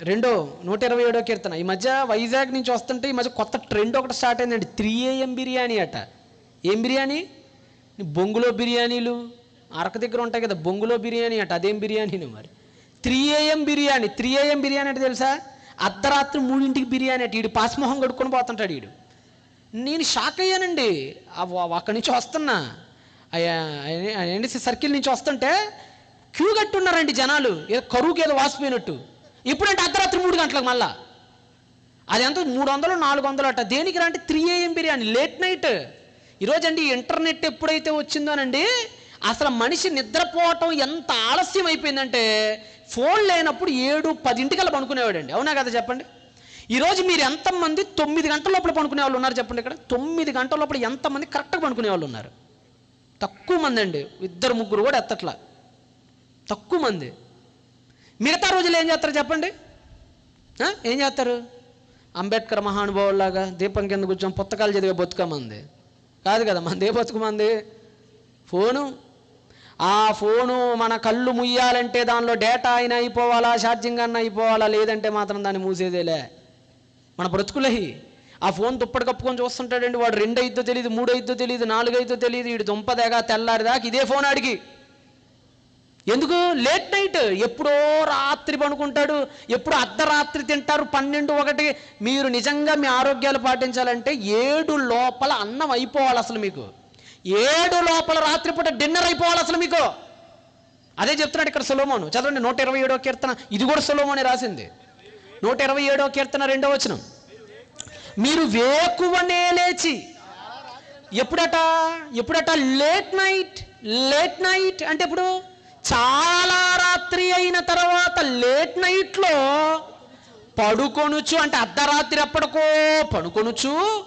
రెండో నూట ఇరవై ఏడో కీర్తన ఈ మధ్య వైజాగ్ నుంచి వస్తుంటే ఈ మధ్య కొత్త ట్రెండ్ ఒకటి స్టార్ట్ అయిందండి త్రీ ఏఎం బిర్యానీ అట ఏం బిర్యానీ బొంగులో బిర్యానీలు అరక దగ్గర ఉంటాయి కదా బొంగులో బిర్యానీ అట అదేం బిర్యానీని మరి three AM biryani three AM biryani అంటే తెలుసా అర్ధరాత్రి మూడింటికి బిర్యానీ అట ఈడు పాస్మోహం కడుక్కొని పోతుంటాడు ఈడు నేను షాక్ అయ్యానండి అక్కడి నుంచి వస్తున్నా అయ్యా ఏంటి సర్కిల్ నుంచి వస్తుంటే క్యూ కట్టున్నారండి జనాలు ఏదో కరువుకి ఏదో వాసిపోయినట్టు ఇప్పుడంటే అర్ధరాత్రి మూడు గంటలకు మళ్ళా. అది ఎంత? మూడు వందలు నాలుగు వందలు అట్ట దేనికి రంటే three AM biryani late night ఈరోజండి internet ఎప్పుడైతే వచ్చిందోనండి అసలు మనిషి నిద్రపోవటం ఎంత ఆలస్యం అయిపోయిందంటే ఫోన్ లేనప్పుడు ఏడు పదింటికల్లా పనుకునేవాడండి. అవునా కదా చెప్పండి? ఈరోజు మీరు ఎంతమంది తొమ్మిది గంటల లోపల పనుకునే వాళ్ళు ఉన్నారు చెప్పండి ఇక్కడ? తొమ్మిది గంటల లోపల ఎంతమంది కరెక్ట్గా పనుకునే వాళ్ళు ఉన్నారు? తక్కువ మంది అండి ఇద్దరు ముగ్గురు కూడా ఎత్తట్లా. తక్కువ మంది. మిగతా రోజులు ఏం చేస్తారు చెప్పండి? ఏం చేస్తారు? అంబేద్కర్ మహానుభావులాగా దీపం కింద కూర్చొని పుస్తకాలు చదివే బతుకమంది కాదు కదా మనది ఏ బతుకమంది ఫోను. ఆ ఫోను మన కళ్ళు ముయ్యాలంటే దానిలో డేటా అయినా అయిపోవాలా ఛార్జింగ్ అన్న అయిపోవాలా లేదంటే మాత్రం దాన్ని మూసేదేలే. మన బ్రతుకులహి ఆ ఫోన్ దుప్పటి కప్పుకొని చూస్తుంటాడండి వాడు రెండు అయిద్దో తెలియదు మూడు అయిద్దో తెలియదు నాలుగు అయిద్దో తెలియదు వీడు దుంపదేగా తెల్లారిదాకా ఇదే ఫోన్ అడిగి ఎందుకు? లేట్ నైట్ ఎప్పుడో రాత్రి పనుకుంటాడు ఎప్పుడు అర్ధరాత్రి తింటారు. పన్నెండు ఒకటి. మీరు నిజంగా మీ ఆరోగ్యాలు పాటించాలంటే ఏడు లోపల అన్నం అయిపోవాలి అసలు మీకు. ఏడు లోపల రాత్రిపూట డిన్నర్ అయిపోవాలి అసలు మీకు. అదే చెప్తున్నాడు ఇక్కడ సులోమోను. చదవండి. నూట ఇరవై ఏడో కీర్తన. ఇది కూడా సులోమోని రాసింది. నూట ఇరవై ఏడో కీర్తన రెండో వచనం. మీరు వేకువనే లేచి. ఎప్పుడట? ఎప్పుడట? లేట్ నైట్ లేట్ నైట్ అంటే ఇప్పుడు చాలా రాత్రి అయిన తర్వాత లేట్ నైట్లో పడుకొనుచు అంటే అర్ధరాత్రి అప్పటికో పడుకొనుచు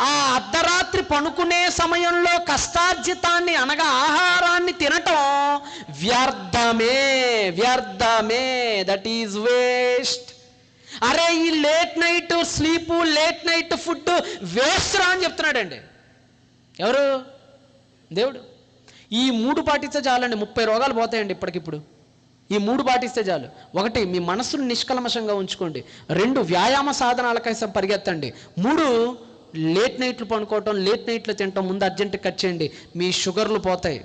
ఆ అర్ధరాత్రి పనుకునే సమయంలో కష్టార్జితాన్ని అనగా ఆహారాన్ని తినటం వ్యర్థమే వ్యర్థమే. దట్ ఈజ్ వేస్ట్ అరే ఈ late night sleep late night food waste రా అని చెప్తున్నాడండి. ఎవరు? దేవుడు. ఈ మూడు పాటిస్తే చాలండి ముప్పై రోగాలు పోతాయండి ఇప్పటికిప్పుడు. ఈ మూడు పాటిస్తే చాలు. ఒకటి మీ మనస్సును నిష్కల్మషంగా ఉంచుకోండి. రెండు వ్యాయామ సాధనాల కోసం పరిగెత్తండి. మూడు లేట్ నైట్లు పనుకోవటం లేట్ నైట్లు తినటం ముందు అర్జెంట్ కట్ చేయండి. మీ షుగర్లు పోతాయి.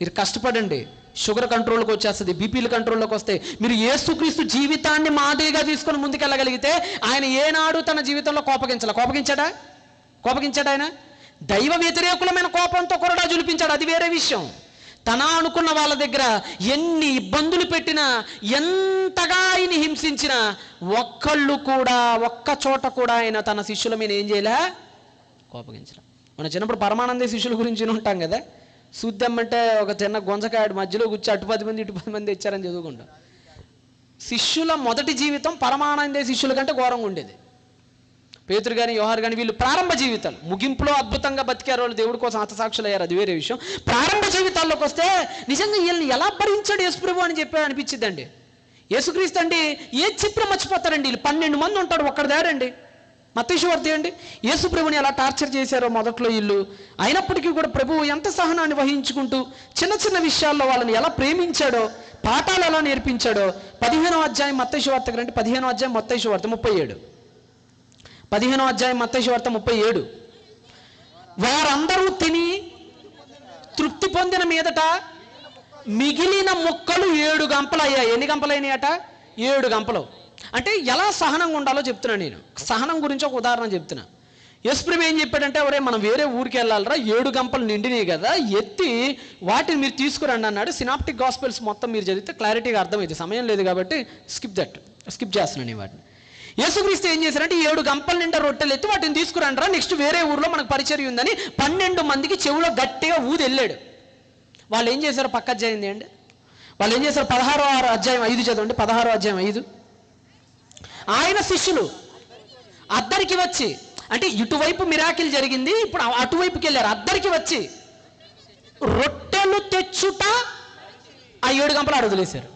మీరు కష్టపడండి. షుగర్ కంట్రోల్కి వచ్చేస్తుంది బీపీలు కంట్రోల్లోకి వస్తాయి. మీరు ఏసుక్రీస్తు జీవితాన్ని మాదిరిగా తీసుకొని ముందుకెళ్ళగలిగితే ఆయన ఏనాడు తన జీవితంలో కోపగించాల? కోపగించాడా? కోపగించాడా ఆయన? దైవ వ్యతిరేకులమైన కోపంతో కొరడా జులిపించాడు. అది వేరే విషయం. తన అనుకున్న వాళ్ళ దగ్గర ఎన్ని ఇబ్బందులు పెట్టినా ఎంతగా ఆయన హింసించినా ఒక్కళ్ళు కూడా ఒక్క చోట కూడా ఆయన తన శిష్యుల మీద ఏం చేయలే? కోపగించడం. మన చిన్నప్పుడు పరమానంద శిష్యుల గురించి ఉంటాం కదా? చూద్దామంటే ఒక చిన్న గొంజకాయడు మధ్యలో కూర్చి అటు పది మంది ఇటు పది మంది ఇచ్చారని చదువుకుంటాం. శిష్యుల మొదటి జీవితం పరమానందే శిష్యుల కంటే ఘోరంగా ఉండేది. పేతురు కానీ యోహార్ కానీ వీళ్ళు ప్రారంభ జీవితాలు. ముగింపులో అద్భుతంగా బతికారు వాళ్ళు దేవుడి కోసం హతసాక్షులు అయ్యారు అది వేరే విషయం. ప్రారంభ జీవితాల్లోకి వస్తే నిజంగా వీళ్ళని ఎలా భరించాడు యేసుప్రభు అని చెప్పి అనిపించిద్దండి. యేసుక్రీస్తు అండి ఏ చిత్రం మర్చిపోతారండి? వీళ్ళు పన్నెండు మంది ఉంటాడు ఒక్కడ దారండి. మతేశ్వర్తి అండి యేసుప్రభుని ఎలా టార్చర్ చేశారో మొదట్లో వీళ్ళు. అయినప్పటికీ కూడా ప్రభువు ఎంత సహనాన్ని వహించుకుంటూ చిన్న చిన్న విషయాల్లో వాళ్ళని ఎలా ప్రేమించాడో పాఠాలు ఎలా నేర్పించాడో పదిహేనో అధ్యాయం మత్తైశ్వార్త రండి పదిహేనో అధ్యాయం మత్తైశ్వార్త ముప్పై ఏడు. పదిహేనో అధ్యాయం మత్తయి వార్త ముప్పై ఏడు. వారందరూ తిని తృప్తి పొందిన మీదట మిగిలిన ముక్కలు ఏడు గంపలు అయ్యాయి ఎన్ని గంపలు అయినాయట ఏడు గంపలు. అంటే ఎలా సహనంగా ఉండాలో చెప్తున్నా నేను. సహనం గురించి ఒక ఉదాహరణ చెప్తున్నా. యశ్ప్రభు ఏం చెప్పాడంటే ఎవరే మనం వేరే ఊరికి వెళ్ళాలరా ఏడు గంపలు నిండినాయి కదా ఎత్తి వాటిని మీరు తీసుకురండి అన్నాడు. సినాప్టిక్ గాస్పెల్స్ మొత్తం మీరు చదివితే క్లారిటీగా అర్థమైంది సమయం లేదు కాబట్టి స్కిప్ దట్ స్కిప్ చేస్తున్నాను ఈ వాటిని. యేసుక్రీస్తు ఏం చేశారంటే ఏడు గంపల నిండా రొట్టెలు ఎత్తి వాటిని తీసుకురండిరా. నెక్స్ట్ వేరే ఊర్లో మనకు పరిచయం ఉందని పన్నెండు మందికి చెవులో గట్టిగా ఊది వెళ్ళాడు వాళ్ళు ఏం చేశారు? పక్క అధ్యాయం అండి వాళ్ళు ఏం చేశారు? పదహారో ఆరు అధ్యాయం ఐదు చదవండి. పదహారో అధ్యాయం ఐదు. ఆయన శిష్యులు అద్దరికి వచ్చి అంటే ఇటువైపు మిరాకిల్ జరిగింది ఇప్పుడు అటువైపుకి వెళ్ళారు. అద్దరికి వచ్చి రొట్టెలు తెచ్చుట ఆ ఏడు గంపలు అడుగులేశారు